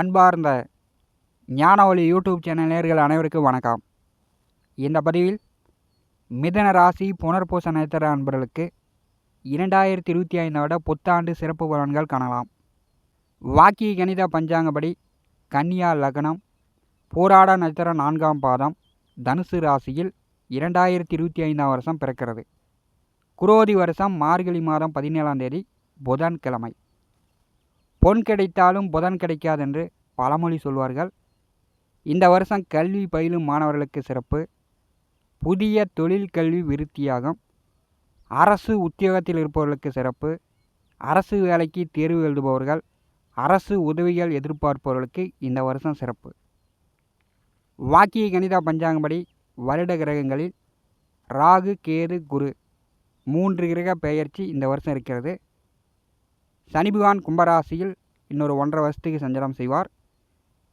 அன்பார்ந்த ஞானவழி YouTube channel நேர்கள் அனைவருக்கும் வணக்கம். இந்த பதிவில் மிதன ராசி புனர்பூச நட்சத்திர அன்பர்களுக்கு இரண்டாயிரத்தி இருபத்தி ஐந்தை விட புத்தாண்டு சிறப்பு பலன்கள் காணலாம். வாக்கிய கணித பஞ்சாங்கப்படி கன்னியா லக்னம் போராட நட்சத்திர நான்காம் பாதம் தனுசு ராசியில் இரண்டாயிரத்தி இருபத்தி ஐந்தாம் வருஷம் பிறக்கிறது. குரோதி வருஷம் மார்கழி மாதம் பதினேழாம் தேதி புதன்கிழமை. பொன் கிடைத்தாலும் புதன் கிடைக்காதென்று பழமொழி சொல்வார்கள். இந்த வருஷம் கல்வி பயிலும் மாணவர்களுக்கு சிறப்பு. புதிய தொழில் கல்வி விருத்தியாகும். அரசு உத்தியோகத்தில் இருப்பவர்களுக்கு சிறப்பு. அரசு வேலைக்கு தேர்வு எழுதுபவர்கள் அரசு உதவிகள் எதிர்பார்ப்பவர்களுக்கு இந்த வருஷம் சிறப்பு. வாக்கிய கணித பஞ்சாங்கப்படி வருட கிரகங்களில் ராகு கேது குரு மூன்று கிரக பெயர்ச்சி இந்த வருஷம் இருக்கிறது. சனி பகவான் கும்பராசியில் இன்னொரு ஒன்றரை வருஷத்துக்கு சஞ்சாரம் செய்வார்.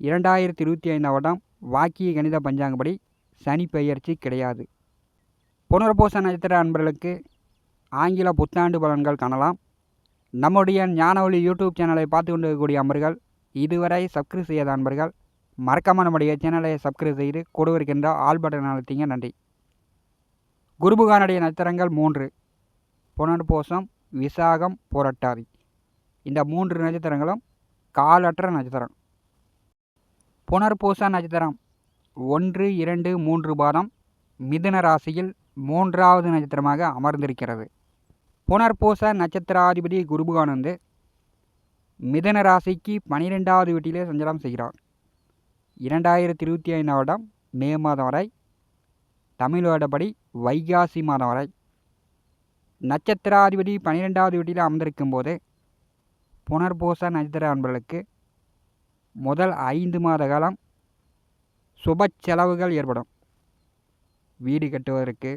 இரண்டாயிரத்தி இருபத்தி ஐந்தாம் வருடம் வாக்கிய கணித பஞ்சாங்கப்படி சனி பெயர்ச்சி கிடையாது. புனர்பூச நட்சத்திர அன்பர்களுக்கு ஆங்கில புத்தாண்டு பலன்கள் காணலாம். நம்முடைய ஞானவழி யூடியூப் சேனலை பார்த்து கொண்டு இருக்கக்கூடிய அன்பர்கள் இதுவரை சப்ஸ்கிரைப் செய்யாத அன்பர்கள் மறக்காமல் நம்முடைய சேனலை சப்ஸ்கிரைப் செய்து கூட இருக்கின்ற ஆல் பட்டன் அழுத்திங்க. நன்றி. குருபுகானுடைய நட்சத்திரங்கள் மூன்று. புனர்பூசம் விசாகம் போராட்டாதி. இந்த மூன்று நட்சத்திரங்களும் காலற்ற நட்சத்திரம். புனர்பூச நட்சத்திரம் ஒன்று இரண்டு மூன்று பாதம் மிதுன ராசியில் மூன்றாவது நட்சத்திரமாக அமர்ந்திருக்கிறது. புனர்பூச நட்சத்திராதிபதி குருபுகானந்து மிதன ராசிக்கு பனிரெண்டாவது வீட்டிலே சஞ்சாரம் செய்கிறார். இரண்டாயிரத்தி இருபத்தி ஐந்தாம் வருடம் மே மாதம் வரை தமிழ் வருடப்படி வைகாசி மாதம் வரை. நட்சத்திராதிபதி பனிரெண்டாவது வீட்டில் அமர்ந்திருக்கும் போது புனர்பூச நட்சத்திர அன்பர்களுக்கு முதல் ஐந்து மாத காலம் சுப செலவுகள் ஏற்படும். வீடு கட்டுவதற்கு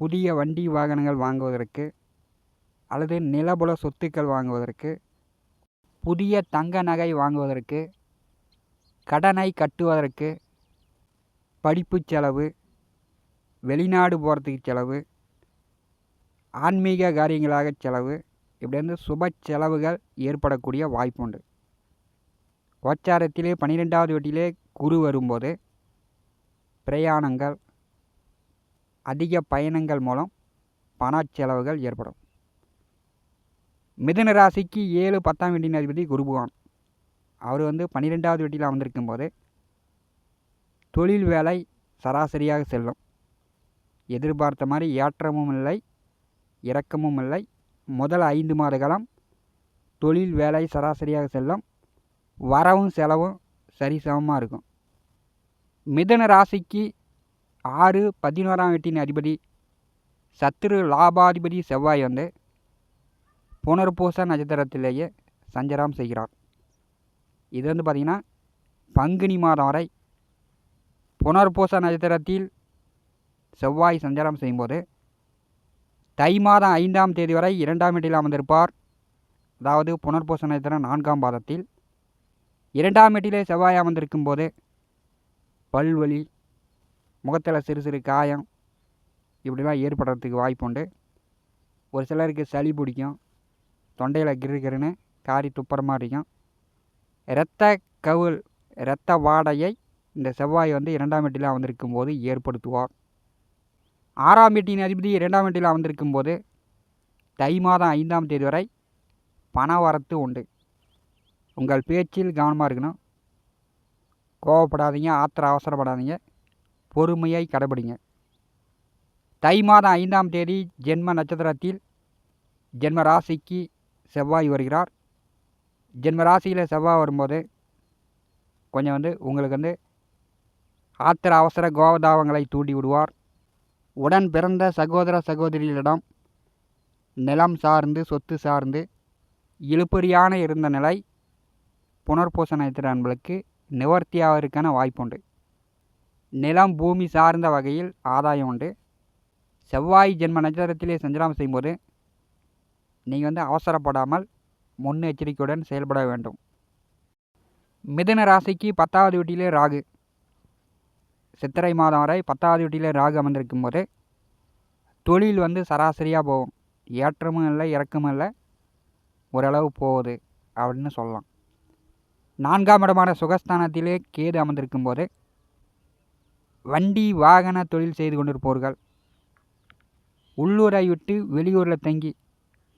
புதிய வண்டி வாகனங்கள் வாங்குவதற்கு அல்லது நிலபுல சொத்துக்கள் வாங்குவதற்கு புதிய தங்க நகை வாங்குவதற்கு கடனை கட்டுவதற்கு படிப்பு செலவு வெளிநாடு போகிறதுக்கு செலவு ஆன்மீக காரியங்களாக செலவு இப்படி வந்து சுப செலவுகள் ஏற்படக்கூடிய வாய்ப்புண்டு. கோச்சாரத்திலே பன்னிரெண்டாவது வீட்டிலே குரு வரும்போது பிரயாணங்கள் அதிக பயணங்கள் மூலம் பண செலவுகள் ஏற்படும். மிதுன ராசிக்கு ஏழு பத்தாம் வீட்டின் அதிபதி குருபகவான் அவர் வந்து பன்னிரெண்டாவது வீட்டில் அமர்ந்திருக்கும் போது தொழில் வேலை சராசரியாக செல்லும். எதிர்பார்த்த மாதிரி ஏற்றமும் இல்லை இறக்கமும் இல்லை. முதல் ஐந்து மாத காலம் தொழில் வேலை சராசரியாக செல்லும். வரவும் செலவும் சரிசமமாக இருக்கும். மிதன ராசிக்கு ஆறு பதினோராம் வீட்டின் அதிபதி சத்துரு லாபாதிபதி செவ்வாய் வந்து புனர்பூச நட்சத்திரத்திலேயே சஞ்சாரம் செய்கிறார். இது வந்து பார்த்திங்கன்னா பங்குனி மாதம் வரை புனர்பூச நட்சத்திரத்தில் செவ்வாய் சஞ்சாரம் செய்யும்போது தை மாதம் ஐந்தாம் தேதி வரை இரண்டாம் வீட்டில் அமர்ந்திருப்பார். அதாவது புனர்பூச நட்சத்திரம் நான்காம் பாதத்தில். இரண்டாம் வீட்டிலே செவ்வாய் அமர்ந்திருக்கும் போது பல்வலி முகத்தில் சிறு சிறு காயம் இப்படிலாம் ஏற்படுறதுக்கு வாய்ப்பு உண்டு. ஒரு சிலருக்கு சளி பிடிக்கும் தொண்டையில் கிரு கிருன்னு காரி துப்புற மாதிரி இருக்கும். இரத்த கவுல் இரத்த வாடையை இந்த செவ்வாய் வந்து இரண்டாம் வீட்டில் அமர்ந்திருக்கும் போது ஏற்படுத்துவார். ஆறாம் வீட்டின் அதிபதி இரண்டாம் வீட்டில் அமர்ந்திருக்கும் போது தை மாதம் ஐந்தாம் தேதி வரை பண வரத்து உண்டு. உங்கள் பேச்சில் கவனமாக இருக்கணும். கோவப்படாதீங்க ஆத்திர அவசரப்படாதீங்க. பொறுமையை கடைபிடிங்க தை மாதம் ஐந்தாம் தேதி ஜென்ம நட்சத்திரத்தில் ஜென்ம ராசிக்கு செவ்வாய் வருகிறார். ஜென்ம ராசியில் செவ்வாய் வரும்போது கொஞ்சம் வந்து உங்களுக்கு வந்து ஆத்திர அவசர கோபதாபங்களை தூண்டி விடுவார் உடன் பிறந்த சகோதர சகோதரிகளிடம் நிலம் சார்ந்து சொத்து சார்ந்து இழுபறியான இருந்த நிலை புனர்பூச நட்சத்திர நிவர்த்தியாவதற்கான வாய்ப்புண்டு. நிலம் பூமி சார்ந்த வகையில் ஆதாயம் உண்டு. செவ்வாய் ஜென்ம நட்சத்திரத்திலே சஞ்சலம் செய்யும்போது நீங்கள் வந்து அவசரப்படாமல் முன்னெச்சரிக்கையுடன் செயல்பட வேண்டும். மிதுன ராசிக்கு பத்தாவது வீட்டிலே ராகு. சித்திரை மாதம் வரை பத்தாவது வீட்டில் ராகு அமர்ந்திருக்கும் போது தொழில் வந்து சராசரியாக போகும். ஏற்றமும் இல்லை இறக்கமும் இல்லை. ஓரளவு போகுது அப்படின்னு சொல்லலாம். நான்காம் இடமான சுகஸ்தானத்திலே கேது அமர்ந்திருக்கும் போது வண்டி வாகன தொழில் செய்து கொண்டிருப்பவர்கள் உள்ளூரை விட்டு வெளியூரில் தங்கி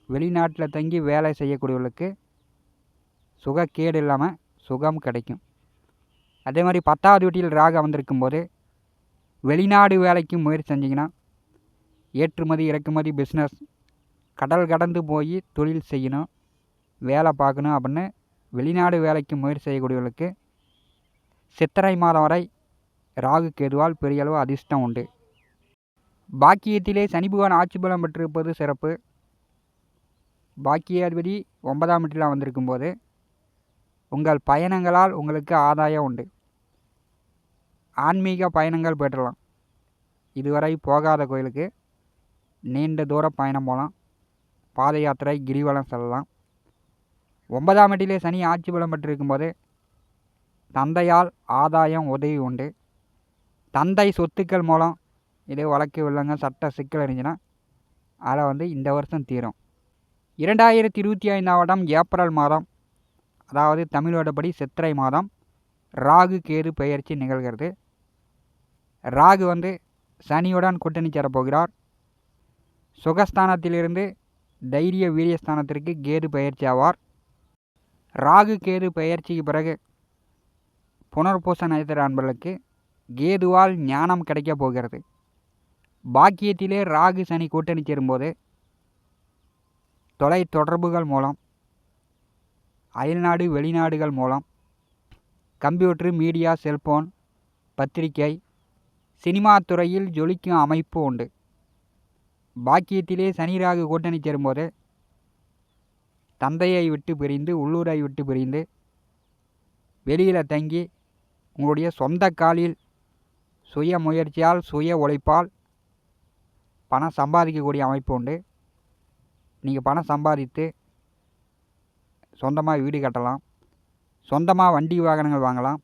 வெளிநாட்டில் தங்கி வேலை செய்யக்கூடியவர்களுக்கு சுகக்கேடு இல்லாமல் சுகம் கிடைக்கும். அதே மாதிரி பத்தாவது வீட்டில் ராகு அமர்ந்திருக்கும் போது வெளிநாடு வேலைக்கு முயற்சி செஞ்சிங்கன்னா ஏற்றுமதி இறக்குமதி பிஸ்னஸ் கடல் கடந்து போய் தொழில் செய்யணும் வேலை பார்க்கணும் அப்படின்னு வெளிநாடு வேலைக்கு முயற்சி செய்யக்கூடியவர்களுக்கு சித்திரை மாதம் வரை ராகு கேதுவால் பெரிய அளவு அதிர்ஷ்டம் உண்டு. பாக்கியத்திலே சனி பகவான் ஆட்சி பலம் பெற்றிருப்பது சிறப்பு. பாக்கியாதிபதி ஒன்பதாம் வீட்டில் வந்திருக்கும் போது உங்கள் பயணங்களால் உங்களுக்கு ஆதாயம் உண்டு. ஆன்மீக பயணங்கள் பெற்றலாம் இதுவரை போகாத கோயிலுக்கு நீண்ட தூர பயணம் போகலாம். பாத யாத்திரை கிரிவலம் செல்லலாம். ஒன்பதாம் எட்டிலே சனி ஆட்சி பலம் பெற்றிருக்கும் போது தந்தையால் ஆதாயம் உதவி உண்டு. தந்தை சொத்துக்கள் மூலம் இதே வழக்கு உள்ளவங்க சட்ட சிக்கல் இருந்துச்சுன்னா அதை வந்து இந்த வருஷம் தீரும். இரண்டாயிரத்தி இருபத்தி ஐந்தாம் வருடம் ஏப்ரல் மாதம் அதாவது தமிழோடபடி சித்திரை மாதம் ராகு கேது பெயர்ச்சி நிகழ்கிறது. ராகு வந்து சனியுடன் கூட்டணி சேரப்போகிறார். சுகஸ்தானத்திலிருந்து தைரிய வீரியஸ்தானத்திற்கு கேது பயிற்சி ஆவார். ராகு கேது பயிற்சிக்கு பிறகு புனர்பூச நட்சத்திர அன்பர்களுக்கு கேதுவால் ஞானம் கிடைக்கப் போகிறது. பாக்கியத்திலே ராகு சனி கூட்டணி சேரும்போது தொலை தொடர்புகள் மூலம் அயல்நாடு வெளிநாடுகள் மூலம் கம்ப்யூட்டர் மீடியா செல்போன் பத்திரிகை சினிமா துறையில் ஜொலிக்கும் அமைப்பு உண்டு. பாக்கியத்திலே சனி ராகு கூட்டணி சேரும்போது தந்தையை விட்டு பிரிந்து உள்ளூரை விட்டு பிரிந்து வெளியில் தங்கி உங்களுடைய சொந்த காலில் சுய முயற்சியால் சுய உழைப்பால் பணம் சம்பாதிக்கக்கூடிய அமைப்பு உண்டு. நீங்கள் பணம் சம்பாதித்து சொந்தமாக வீடு கட்டலாம். சொந்தமாக வண்டி வாகனங்கள் வாங்கலாம்.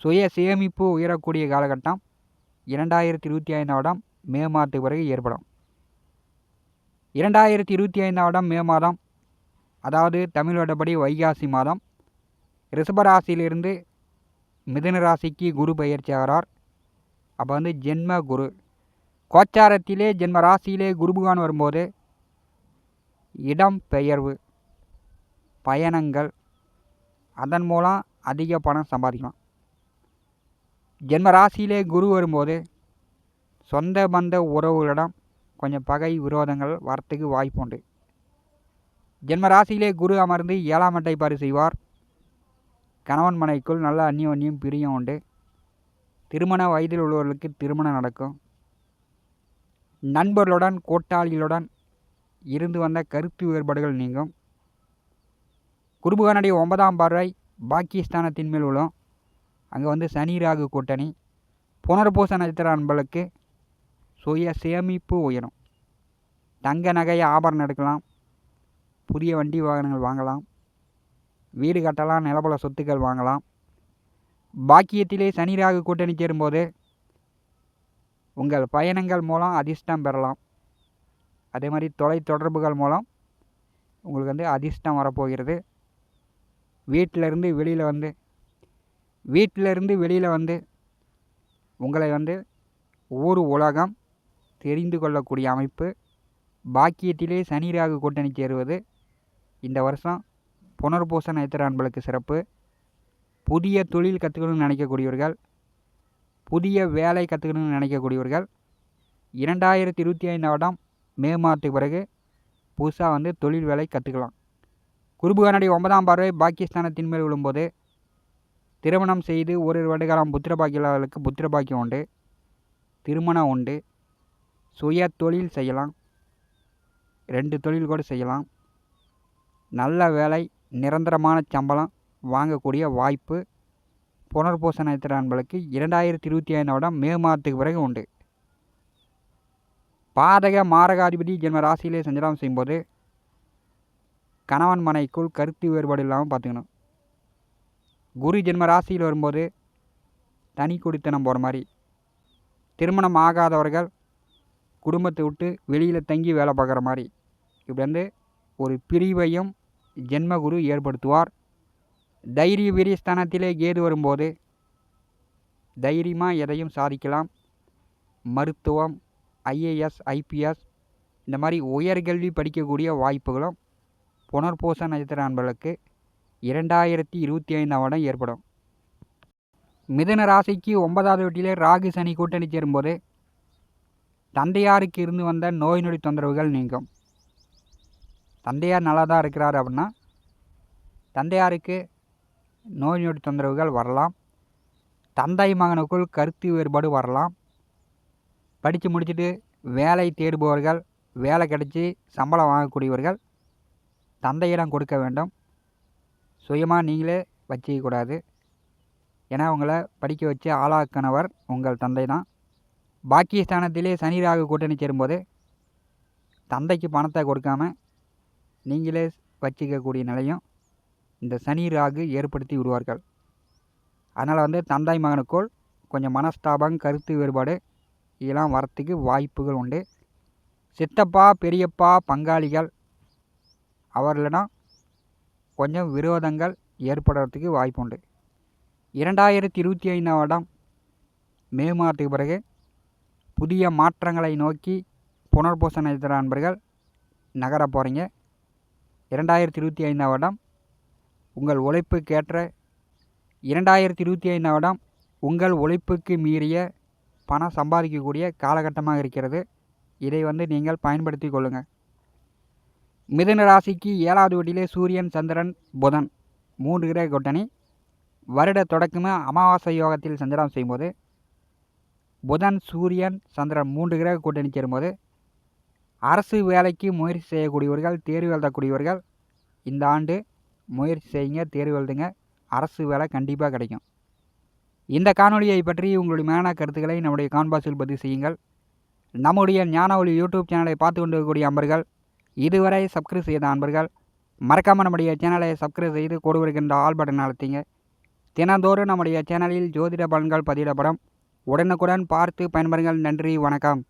சுய சேமிப்பு உயரக்கூடிய காலகட்டம். இரண்டாயிரத்தி இருபத்தி ஐந்தாம் மே மாதத்துக்கு பிறகு ஏற்படும். இரண்டாயிரத்தி இருபத்தி ஐந்தாம் மே மாதம் அதாவது தமிழ் வருடப்படி வைகாசி மாதம் ரிஷபராசியிலிருந்து மிதுன ராசிக்கு குரு பயிற்சி ஆகிறார் அப்போ வந்து ஜென்ம குரு. கோச்சாரத்திலே ஜென்ம ராசியிலே குருபகான் வரும்போது இடம் பெயர்வு பயணங்கள் அதன் மூலம் அதிக பணம் சம்பாதிக்கலாம். ஜென்ம ராசியிலே குரு வரும்போது சொந்த பந்த உறவுகளிடம் கொஞ்சம் பகை விரோதங்கள் வரத்துக்கு வாய்ப்பு உண்டு. ஜென்ம ராசியிலே குரு அமர்ந்து ஏழாம் அட்டை பாரு செய்வார். கணவன் மனைக்குள் நல்ல அந்நியோன்யம் பிரியம் உண்டு. திருமண வயதில் உள்ளவர்களுக்கு திருமணம் நடக்கும். நண்பர்களுடன் கூட்டாளிகளுடன் இருந்து வந்த கருத்து வேறுபாடுகள் நீங்கும். குருபுகனுடைய ஒன்பதாம் பார்வை பாக்கியஸ்தானத்தின் மேல் விழும். அங்கே வந்து சனி ராகு கூட்டணி புனர்பூச நட்சத்திர அன்பளுக்கு சுய சேமிப்பு உயரும். தங்க நகை ஆபரணம் எடுக்கலாம் புதிய வண்டி வாகனங்கள் வாங்கலாம் வீடு கட்டலாம் நிலபல சொத்துக்கள் வாங்கலாம். பாக்கியத்திலே சனி ராகு கூட்டணி சேரும்போது உங்கள் பயணங்கள் மூலம் அதிர்ஷ்டம் பெறலாம். அதே மாதிரி தொலை தொடர்புகள் மூலம் உங்களுக்கு வந்து அதிர்ஷ்டம் வரப்போகிறது. வீட்டிலேருந்து வெளியில் வந்து வீட்டிலேருந்து வெளியில் வந்து உங்களை வந்து ஊர் உலகம் தெரிந்து கொள்ளக்கூடிய அமைப்பு பாக்கியத்திலே சனி ராகு கூட்டணி சேருவது இந்த வருஷம் புனர்பூச நட்சத்திர அன்பளுக்கு சிறப்பு. புதிய தொழில் கற்றுக்கணும்னு நினைக்கக்கூடியவர்கள் புதிய வேலை கற்றுக்கணும்னு நினைக்கக்கூடியவர்கள் இரண்டாயிரத்தி இருபத்தி ஐந்தாம் வருடம் மே மாதத்துக்கு பிறகு புதுசாக வந்து தொழில் வேலை கற்றுக்கலாம் குருபுகானுடைய ஒன்பதாம் பார்வை பாகிஸ்தானத்தின் மேல் விழும்போது திருமணம் செய்து ஒரு வருடகாலம் புத்திர பாக்கியர்களுக்கு புத்திர பாக்கியம் உண்டு. திருமணம் உண்டு. சுய தொழில் செய்யலாம். ரெண்டு தொழில் கூட செய்யலாம். நல்ல வேலை நிரந்தரமான சம்பளம் வாங்கக்கூடிய வாய்ப்பு. புனர்பூச நட்சத்திர இரண்டாயிரத்தி இருபத்தி ஐந்து வருடம் மே மாதத்துக்கு பிறகு உண்டு. பாதக மாரகாதிபதி ஜென்ம ராசியிலே சஞ்சலம் செய்யும்போது கணவன் மனைக்குள் கருத்து வேறுபாடு இல்லாமல் பார்த்துக்கணும். குரு ஜென்ம ராசியில் வரும்போது தனி குடித்தனம் போகிற மாதிரி. திருமணம் ஆகாதவர்கள் குடும்பத்தை விட்டு வெளியில் தங்கி வேலை பார்க்குற மாதிரி. இப்படி வந்து ஒரு பிரிவையும் ஜென்மகுரு ஏற்படுத்துவார். தைரிய வீரியஸ்தானத்திலே கேது வரும்போது தைரியமாக எதையும் சாதிக்கலாம். மருத்துவம் ஐஏஎஸ் ஐபிஎஸ் இந்த மாதிரி உயர்கல்வி படிக்கக்கூடிய வாய்ப்புகளும் புனர்பூச நட்சத்திர அன்பர்களுக்கு இரண்டாயிரத்தி இருபத்தி ஐந்தாம் வருடம் ஏற்படும். மிதுன ராசிக்கு ஒன்பதாவது வீட்டிலே ராகு சனி கூட்டணி சேரும்போது தந்தையாருக்கு இருந்து வந்த நோய் நொடி தொந்தரவுகள் நீங்கும். தந்தையார் நல்லா தான் இருக்கிறார் அப்படின்னா தந்தையாருக்கு நோய் நொடி தொந்தரவுகள் வரலாம். தந்தை மகனுக்குள் கருத்து வேறுபாடு வரலாம். படித்து முடிச்சுட்டு வேலை தேடுபவர்கள் வேலை கிடச்சி சம்பளம் வாங்கக்கூடியவர்கள் தந்தையிடம் கொடுக்க வேண்டும். சுயமாக நீங்களே வச்சிக்கக்கூடாது. ஏன்னா உங்களை படிக்க வச்சு ஆளாக்கினவர் உங்கள் தந்தை தான். பாக்கியஸ்தானத்திலே சனி ராகு கூட்டணி சேரும்போது தந்தைக்கு பணத்தை கொடுக்காம நீங்களே வச்சிக்கக்கூடிய நிலையும் இந்த சனி ராகு ஏற்படுத்தி விடுவார்கள். அதனால் வந்து தந்தை மகனுக்குள் கொஞ்சம் மனஸ்தாபம் கருத்து வேறுபாடு இதெல்லாம் வரத்துக்கு வாய்ப்புகள் உண்டு. சித்தப்பா பெரியப்பா பங்காளிகள் அவர்களிடம் கொஞ்சம் விரோதங்கள் ஏற்படுறதுக்கு வாய்ப்பு உண்டு இரண்டாயிரத்தி இருபத்தி ஐந்தாம் வருடம் மே மாதத்துக்கு பிறகு புதிய மாற்றங்களை நோக்கி புனர்பூச நட்சத்திர நண்பர்கள் நகர போகிறீங்க இரண்டாயிரத்தி இருபத்தி ஐந்தாம் வருடம் உங்கள் உழைப்புக்கேற்ற இரண்டாயிரத்தி இருபத்தி ஐந்தாம் வருடம் உங்கள் உழைப்புக்கு மீறிய பணம் சம்பாதிக்கக்கூடிய காலகட்டமாக இருக்கிறது. இதை வந்து நீங்கள் பயன்படுத்தி கொள்ளுங்கள் மிதுன ராசிக்கு ஏழாவது வீட்டிலே சூரியன் சந்திரன் புதன் மூன்று கிரக கூட்டணி. வருட தொடக்கமே அமாவாசை யோகத்தில் சந்திரம் செய்யும்போது புதன் சூரியன் சந்திரன் மூன்று கிரக கூட்டணி சேரும்போது அரசு வேலைக்கு முயற்சி செய்யக்கூடியவர்கள் தேர்வு எழுதக்கூடியவர்கள் இந்த ஆண்டு முயற்சி செய்யுங்க தேர்வு எழுதுங்க. அரசு வேலை கண்டிப்பாக கிடைக்கும். இந்த காணொலியை பற்றி உங்களுடைய மேலான கருத்துக்களை நம்முடைய கான்பாஸில் பதிவு செய்யுங்கள். நம்முடைய ஞான ஒளி யூடியூப் சேனலை பார்த்து கொண்டு இருக்கக்கூடிய அன்பர்கள் இதுவரை சப்ஸ்கிரைப் செய்த அன்பர்கள் மறக்காமல் நம்முடைய சேனலை சப்ஸ்கிரைப் செய்து கொடு வருகின்ற ஆல் பட்டன் அழுத்திங்க. தினந்தோறும் நம்முடைய சேனலில் ஜோதிட பலன்கள் பதிவிடப்படும். உடனுக்குடன் பார்த்து பயன்பெறுங்கள். நன்றி வணக்கம்.